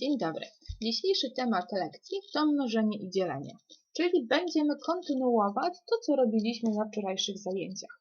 Dzień dobry. Dzisiejszy temat lekcji to mnożenie i dzielenie, czyli będziemy kontynuować to, co robiliśmy na wczorajszych zajęciach.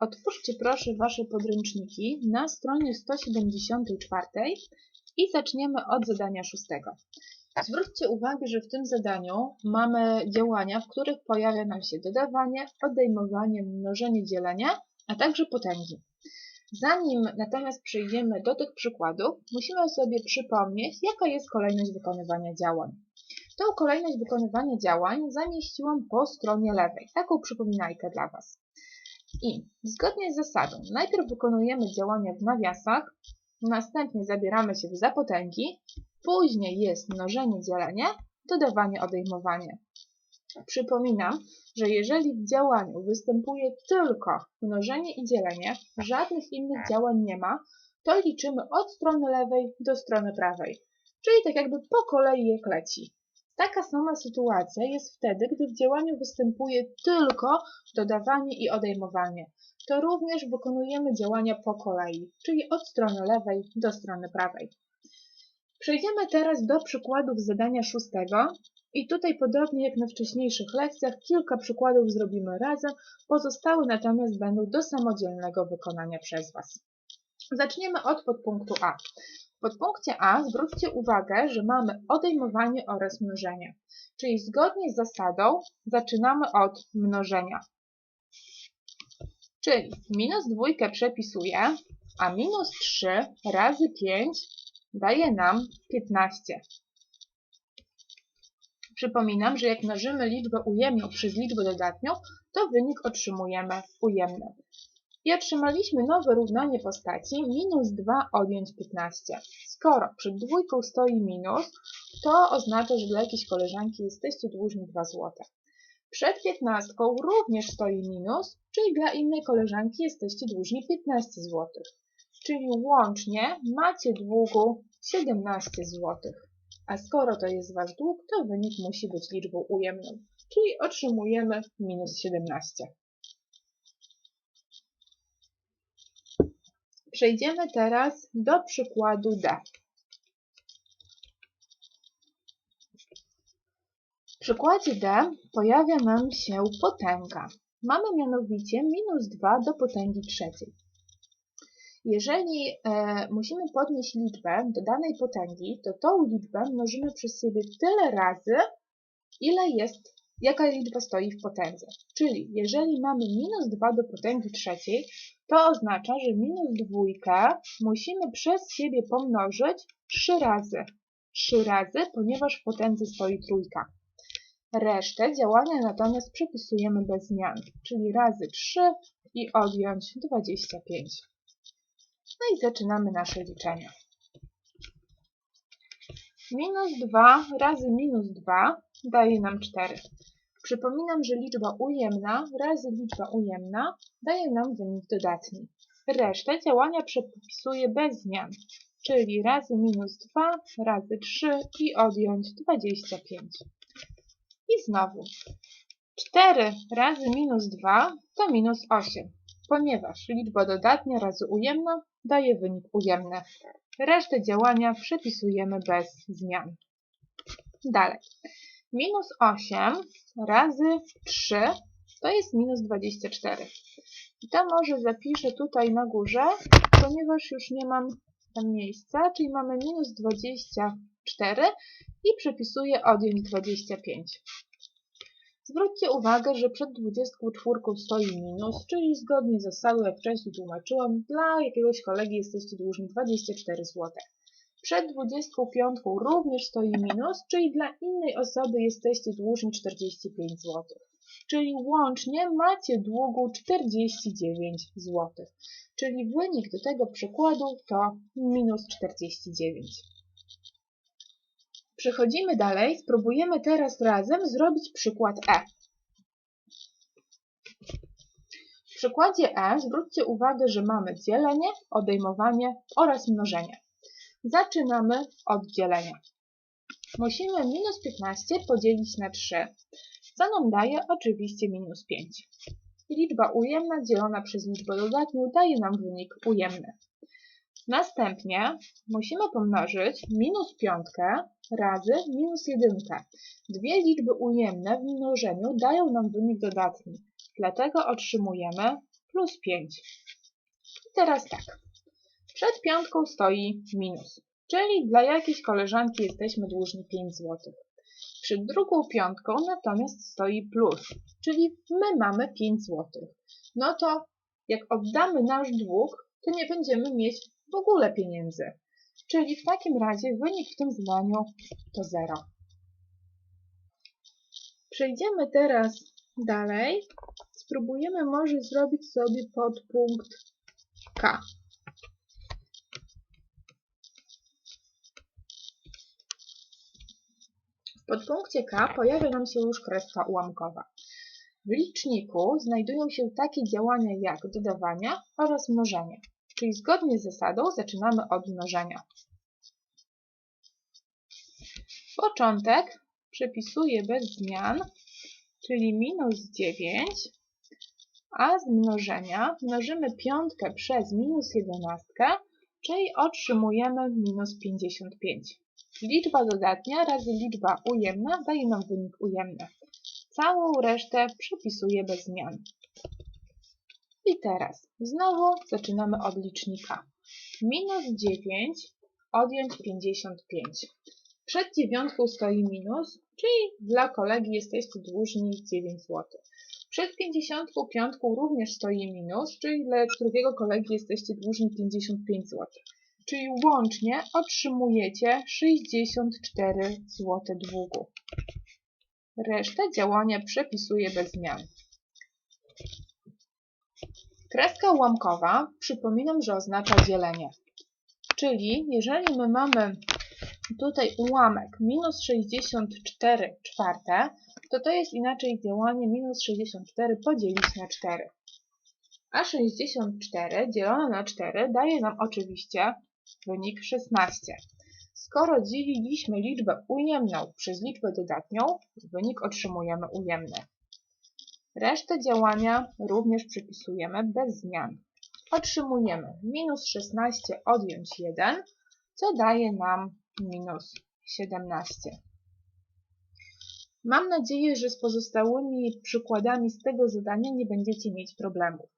Otwórzcie proszę Wasze podręczniki na stronie 174 i zaczniemy od zadania szóstego. Zwróćcie uwagę, że w tym zadaniu mamy działania, w których pojawia nam się dodawanie, odejmowanie, mnożenie, dzielenie, a także potęgi. Zanim natomiast przejdziemy do tych przykładów, musimy sobie przypomnieć, jaka jest kolejność wykonywania działań. Tą kolejność wykonywania działań zamieściłam po stronie lewej, taką przypominajkę dla Was. I zgodnie z zasadą, najpierw wykonujemy działania w nawiasach, następnie zabieramy się w zapotęgi, później jest mnożenie, dzielenie, dodawanie, odejmowanie. Przypominam, że jeżeli w działaniu występuje tylko mnożenie i dzielenie, żadnych innych działań nie ma, to liczymy od strony lewej do strony prawej, czyli tak jakby po kolei je leci. Taka sama sytuacja jest wtedy, gdy w działaniu występuje tylko dodawanie i odejmowanie. To również wykonujemy działania po kolei, czyli od strony lewej do strony prawej. Przejdziemy teraz do przykładów zadania szóstego, i tutaj podobnie jak na wcześniejszych lekcjach, kilka przykładów zrobimy razem, pozostałe natomiast będą do samodzielnego wykonania przez Was. Zaczniemy od podpunktu A. W podpunkcie A zwróćcie uwagę, że mamy odejmowanie oraz mnożenie, czyli zgodnie z zasadą zaczynamy od mnożenia. Czyli minus dwójkę przepisuję, a minus 3 razy 5 daje nam 15. Przypominam, że jak mnożymy liczbę ujemną przez liczbę dodatnią, to wynik otrzymujemy ujemny. I otrzymaliśmy nowe równanie postaci minus 2 odjąć 15. Skoro przed dwójką stoi minus, to oznacza, że dla jakiejś koleżanki jesteście dłużni 2 zł. Przed 15 również stoi minus, czyli dla innej koleżanki jesteście dłużni 15 zł. Czyli łącznie macie długu 17 zł. A skoro to jest wasz dług, to wynik musi być liczbą ujemną, czyli otrzymujemy minus 17. Przejdziemy teraz do przykładu D. W przykładzie D pojawia nam się potęga. Mamy mianowicie minus 2 do potęgi trzeciej. Jeżeli e, musimy podnieść liczbę do danej potęgi, to tą liczbę mnożymy przez siebie tyle razy, ile jest, jaka liczba stoi w potędze. Czyli jeżeli mamy minus 2 do potęgi trzeciej, to oznacza, że minus dwójkę musimy przez siebie pomnożyć 3 razy. 3 razy, ponieważ w potędze stoi trójka. Resztę działania natomiast przepisujemy bez zmian, czyli razy 3 i odjąć 25. No i zaczynamy nasze liczenie. Minus 2 razy minus 2 daje nam 4. Przypominam, że liczba ujemna razy liczba ujemna daje nam wynik dodatni. Resztę działania przepisuję bez zmian, czyli razy minus 2 razy 3 i odjąć 25. I znowu 4 razy minus 2 to minus 8, ponieważ liczba dodatnia razy ujemna daje wynik ujemny. Resztę działania przepisujemy bez zmian. Dalej. Minus 8 razy 3 to jest minus 24. I to może zapiszę tutaj na górze, ponieważ już nie mam tam miejsca, czyli mamy minus 24 i przepisuję odjąć 25. Zwróćcie uwagę, że przed 24 stoi minus, czyli zgodnie z zasadą, jak wcześniej tłumaczyłam, dla jakiegoś kolegi jesteście dłużni 24 zł. Przed 25 również stoi minus, czyli dla innej osoby jesteście dłużni 45 zł. Czyli łącznie macie długu 49 zł. Czyli wynik do tego przykładu to minus 49. Przechodzimy dalej, spróbujemy teraz razem zrobić przykład E. W przykładzie E zwróćcie uwagę, że mamy dzielenie, odejmowanie oraz mnożenie. Zaczynamy od dzielenia. Musimy minus 15 podzielić na 3, co nam daje oczywiście minus 5. Liczba ujemna dzielona przez liczbę dodatnią daje nam wynik ujemny. Następnie musimy pomnożyć minus piątkę razy minus jedynkę. Dwie liczby ujemne w mnożeniu dają nam wynik dodatni, dlatego otrzymujemy plus 5. I teraz tak. Przed piątką stoi minus, czyli dla jakiejś koleżanki jesteśmy dłużni 5 zł. Przed drugą piątką natomiast stoi plus, czyli my mamy 5 zł. No to jak oddamy nasz dług, to nie będziemy mieć w ogóle pieniędzy. Czyli w takim razie wynik w tym zadaniu to 0. Przejdziemy teraz dalej. Spróbujemy może zrobić sobie podpunkt K. W podpunkcie K pojawia nam się już kreska ułamkowa. W liczniku znajdują się takie działania jak dodawanie oraz mnożenie, czyli zgodnie z zasadą zaczynamy od mnożenia. Początek przepisuję bez zmian, czyli minus 9, a z mnożenia mnożymy piątkę przez minus 11, czyli otrzymujemy minus 55. Liczba dodatnia razy liczba ujemna daje nam wynik ujemny. Całą resztę przepisuję bez zmian. I teraz znowu zaczynamy od licznika. Minus 9 odjąć 55. Przed dziewiątką stoi minus, czyli dla kolegi jesteście dłużni 9 zł. Przed 55 również stoi minus, czyli dla drugiego kolegi jesteście dłużni 55 zł. Czyli łącznie otrzymujecie 64 zł długu. Resztę działania przepisuję bez zmian. Kreska ułamkowa, przypominam, że oznacza dzielenie. Czyli jeżeli my mamy tutaj ułamek minus 64 czwarte, to to jest inaczej działanie minus 64 podzielić na 4. A 64 dzielone na 4 daje nam oczywiście wynik 16. Skoro dzieliliśmy liczbę ujemną przez liczbę dodatnią, wynik otrzymujemy ujemny. Resztę działania również przypisujemy bez zmian. Otrzymujemy minus 16 odjąć 1, co daje nam minus 17. Mam nadzieję, że z pozostałymi przykładami z tego zadania nie będziecie mieć problemów.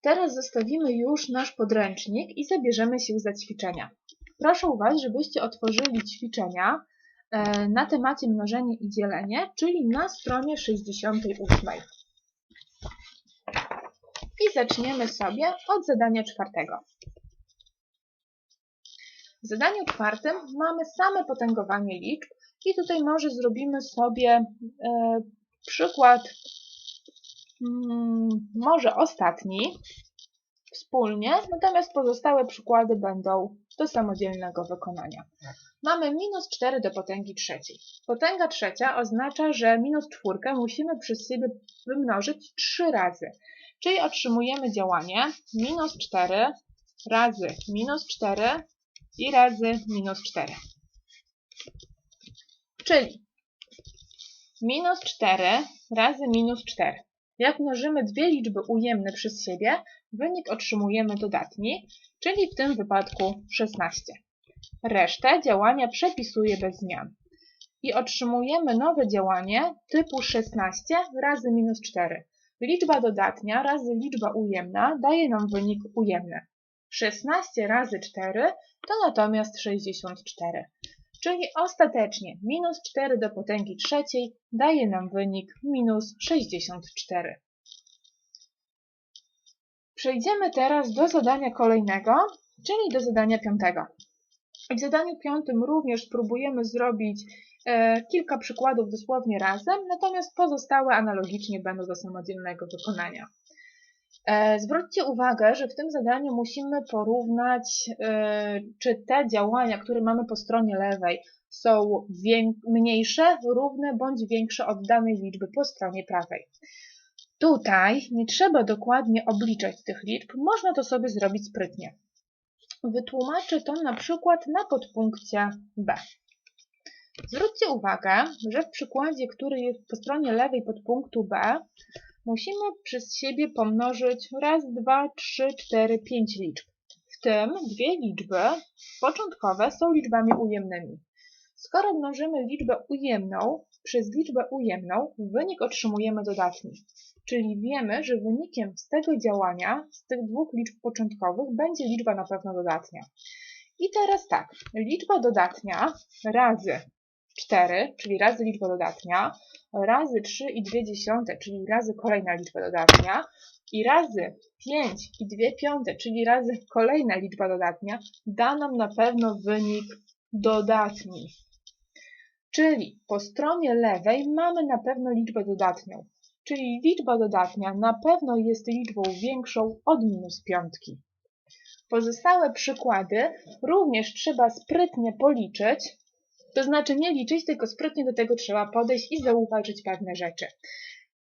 Teraz zostawimy już nasz podręcznik i zabierzemy się za ćwiczenia. Proszę Was, żebyście otworzyli ćwiczenia na temacie mnożenie i dzielenie, czyli na stronie 68. I zaczniemy sobie od zadania czwartego. W zadaniu czwartym mamy same potęgowanie liczb i tutaj może zrobimy sobie e, przykład mm, może ostatni wspólnie, natomiast pozostałe przykłady będą do samodzielnego wykonania. Mamy minus 4 do potęgi trzeciej. Potęga trzecia oznacza, że minus czwórkę musimy przez siebie wymnożyć 3 razy. Czyli otrzymujemy działanie minus 4 razy minus 4 i razy minus 4. Czyli minus 4 razy minus 4. Jak mnożymy dwie liczby ujemne przez siebie, wynik otrzymujemy dodatni, czyli w tym wypadku 16. Resztę działania przepisuję bez zmian. I otrzymujemy nowe działanie typu 16 razy minus 4. Liczba dodatnia razy liczba ujemna daje nam wynik ujemny. 16 razy 4 to natomiast 64. Czyli ostatecznie minus 4 do potęgi trzeciej daje nam wynik minus 64. Przejdziemy teraz do zadania kolejnego, czyli do zadania piątego. W zadaniu piątym również spróbujemy zrobić e, kilka przykładów dosłownie razem, natomiast pozostałe analogicznie będą do samodzielnego wykonania. E, zwróćcie uwagę, że w tym zadaniu musimy porównać, e, czy te działania, które mamy po stronie lewej, są mniejsze, równe bądź większe od danej liczby po stronie prawej. Tutaj nie trzeba dokładnie obliczać tych liczb, można to sobie zrobić sprytnie. Wytłumaczę to na przykład na podpunkcie B. Zwróćcie uwagę, że w przykładzie, który jest po stronie lewej podpunktu B, musimy przez siebie pomnożyć raz, dwa, trzy, cztery, pięć liczb. W tym dwie liczby początkowe są liczbami ujemnymi. Skoro mnożymy liczbę ujemną przez liczbę ujemną, wynik otrzymujemy dodatni. Czyli wiemy, że wynikiem z tego działania, z tych dwóch liczb początkowych, będzie liczba na pewno dodatnia. I teraz tak, liczba dodatnia razy 4, czyli razy liczba dodatnia, razy 3,2, czyli razy kolejna liczba dodatnia i razy 5 i 2 piąte, czyli razy kolejna liczba dodatnia, da nam na pewno wynik dodatni. Czyli po stronie lewej mamy na pewno liczbę dodatnią, czyli liczba dodatnia na pewno jest liczbą większą od minus piątki. Pozostałe przykłady również trzeba sprytnie policzyć, to znaczy nie liczyć, tylko sprytnie do tego trzeba podejść i zauważyć pewne rzeczy.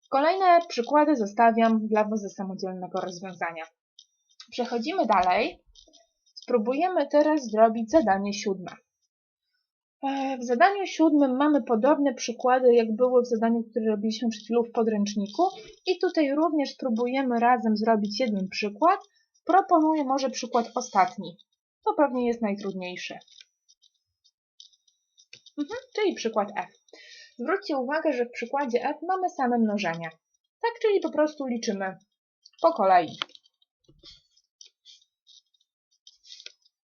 Kolejne przykłady zostawiam dla Was samodzielnego rozwiązania. Przechodzimy dalej. Spróbujemy teraz zrobić zadanie siódme. E, w zadaniu siódmym mamy podobne przykłady, jak były w zadaniu, które robiliśmy przed chwilą w podręczniku. I tutaj również spróbujemy razem zrobić jeden przykład. Proponuję może przykład ostatni. To pewnie jest najtrudniejszy. Mhm, czyli przykład F. Zwróćcie uwagę, że w przykładzie F mamy same mnożenia. Tak, czyli po prostu liczymy po kolei.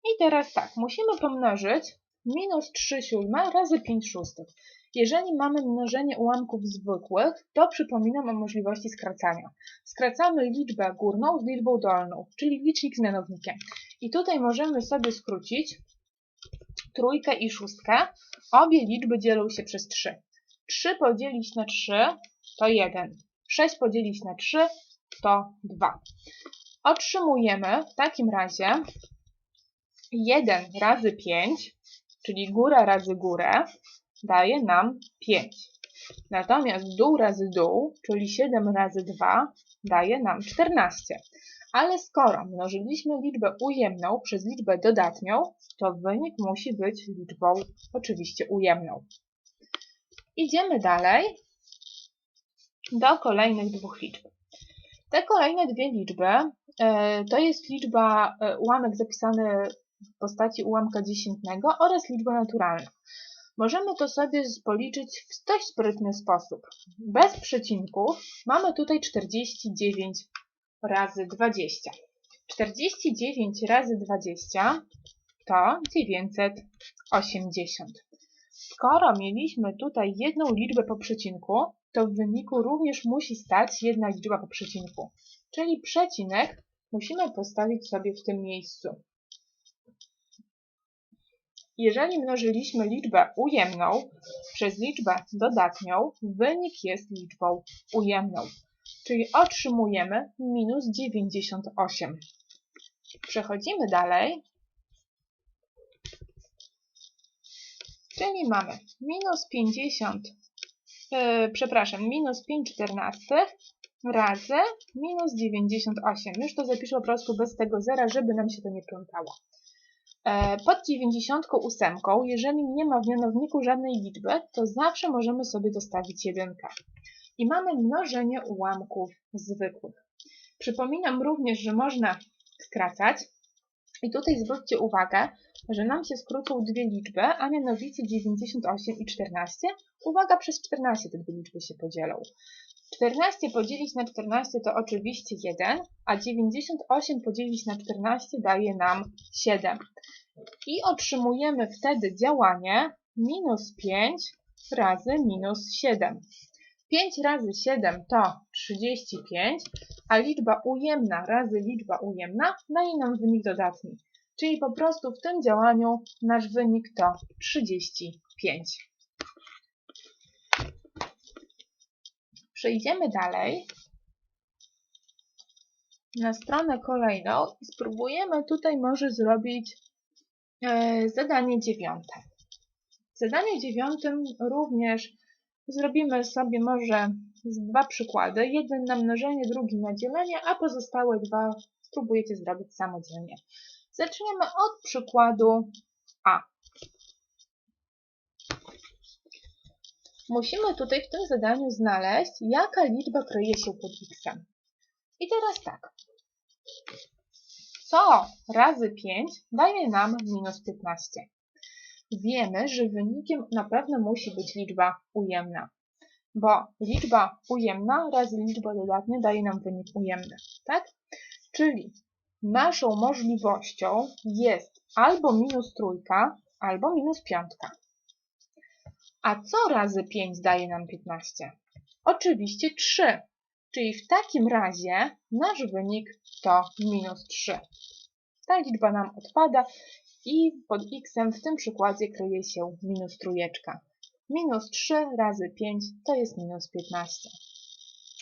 I teraz tak, musimy pomnożyć minus 3 siódme razy 5 szóstych. Jeżeli mamy mnożenie ułamków zwykłych, to przypominam o możliwości skracania. Skracamy liczbę górną z liczbą dolną, czyli licznik z mianownikiem. I tutaj możemy sobie skrócić trójkę i szóstkę. Obie liczby dzielą się przez 3. 3 podzielić na 3 to 1. 6 podzielić na 3 to 2. Otrzymujemy w takim razie 1 razy 5 czyli góra razy górę, daje nam 5. Natomiast dół razy dół, czyli 7 razy 2, daje nam 14. Ale skoro mnożyliśmy liczbę ujemną przez liczbę dodatnią, to wynik musi być liczbą oczywiście ujemną. Idziemy dalej do kolejnych dwóch liczb. Te kolejne dwie liczby e, to jest liczba, e, ułamek zapisany w postaci ułamka dziesiętnego oraz liczba naturalna. Możemy to sobie policzyć w dość sprytny sposób. Bez przecinków mamy tutaj 49 razy 20. 49 razy 20 to 980. Skoro mieliśmy tutaj jedną liczbę po przecinku, to w wyniku również musi stać jedna liczba po przecinku. Czyli przecinek musimy postawić sobie w tym miejscu. Jeżeli mnożyliśmy liczbę ujemną przez liczbę dodatnią, wynik jest liczbą ujemną, czyli otrzymujemy minus 98. Przechodzimy dalej, czyli mamy minus 50, yy, przepraszam, minus 5 czternastych razy minus 98. Już to zapiszę po prostu bez tego zera, żeby nam się to nie plątało. E, pod 98, jeżeli nie ma w mianowniku żadnej liczby, to zawsze możemy sobie dostawić jedynkę. I mamy mnożenie ułamków zwykłych. Przypominam również, że można skracać. I tutaj zwróćcie uwagę, że nam się skrócą dwie liczby, a mianowicie 98 i 14. Uwaga, przez 14 te dwie liczby się podzielą. 14 podzielić na 14 to oczywiście 1, a 98 podzielić na 14 daje nam 7. I otrzymujemy wtedy działanie minus 5 razy minus 7. 5 razy 7 to 35, a liczba ujemna razy liczba ujemna daje nam wynik dodatni. Czyli po prostu w tym działaniu nasz wynik to 35. Przejdziemy dalej na stronę kolejną i spróbujemy tutaj może zrobić e, zadanie dziewiąte. W zadaniu dziewiątym również zrobimy sobie może dwa przykłady. Jeden na mnożenie, drugi na dzielenie, a pozostałe dwa spróbujecie zrobić samodzielnie. Zaczniemy od przykładu A. Musimy tutaj w tym zadaniu znaleźć, jaka liczba kryje się pod x. I teraz tak. Co razy 5 daje nam minus 15? Wiemy, że wynikiem na pewno musi być liczba ujemna, bo liczba ujemna razy liczba dodatnia daje nam wynik ujemny, tak? Czyli naszą możliwością jest albo minus trójka, albo minus piątka. A co razy 5 daje nam 15? Oczywiście 3. Czyli w takim razie nasz wynik to minus 3. Ta liczba nam odpada i pod x w tym przykładzie kryje się minus trójeczka. Minus 3 razy 5 to jest minus 15.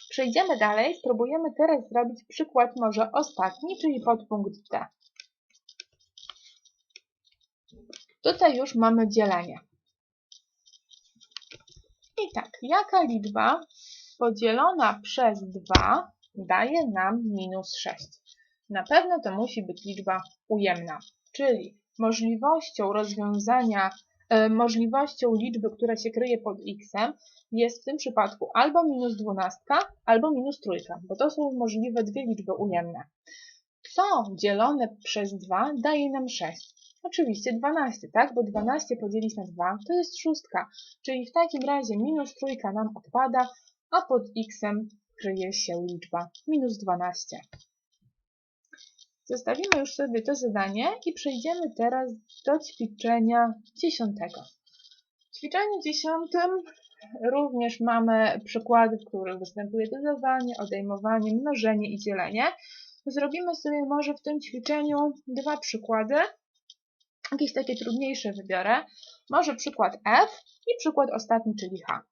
Przejdziemy dalej, spróbujemy teraz zrobić przykład może ostatni, czyli podpunkt D. Tutaj już mamy dzielenie. I tak, jaka liczba podzielona przez 2 daje nam minus 6? Na pewno to musi być liczba ujemna, czyli możliwością rozwiązania, e, możliwością liczby, która się kryje pod x jest w tym przypadku albo minus 12, albo minus trójka, bo to są możliwe dwie liczby ujemne. Co dzielone przez 2 daje nam 6? Oczywiście 12, tak? Bo 12 podzielić na 2 to jest szóstka, czyli w takim razie minus trójka nam odpada, a pod x kryje się liczba minus 12. Zostawimy już sobie to zadanie i przejdziemy teraz do ćwiczenia dziesiątego. W ćwiczeniu dziesiątym również mamy przykłady, w których występuje dodawanie, odejmowanie, mnożenie i dzielenie. Zrobimy sobie może w tym ćwiczeniu dwa przykłady. Jakieś takie trudniejsze wybiorę. Może przykład F i przykład ostatni, czyli H.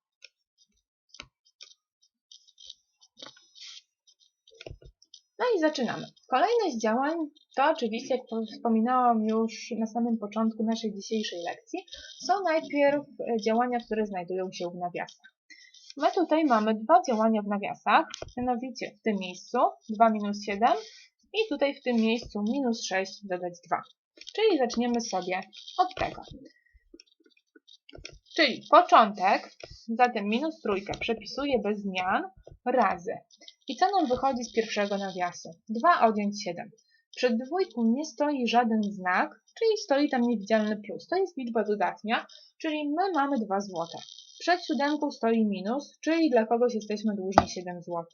No i zaczynamy. Kolejność działań to oczywiście, jak wspominałam już na samym początku naszej dzisiejszej lekcji, są najpierw e, działania, które znajdują się w nawiasach. My tutaj mamy dwa działania w nawiasach, mianowicie w tym miejscu 2 minus 7 i tutaj w tym miejscu minus 6 dodać 2. Czyli zaczniemy sobie od tego. Czyli początek, zatem minus trójkę przepisuję bez zmian, razy. I co nam wychodzi z pierwszego nawiasu? 2 odjąć 7. Przed dwójką nie stoi żaden znak, czyli stoi tam niewidzialny plus. To jest liczba dodatnia, czyli my mamy 2 złote. Przed siódemką stoi minus, czyli dla kogoś jesteśmy dłużni 7 zł.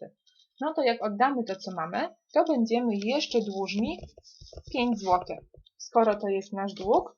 No to jak oddamy to, co mamy, to będziemy jeszcze dłużni 5 zł. Skoro to jest nasz dług,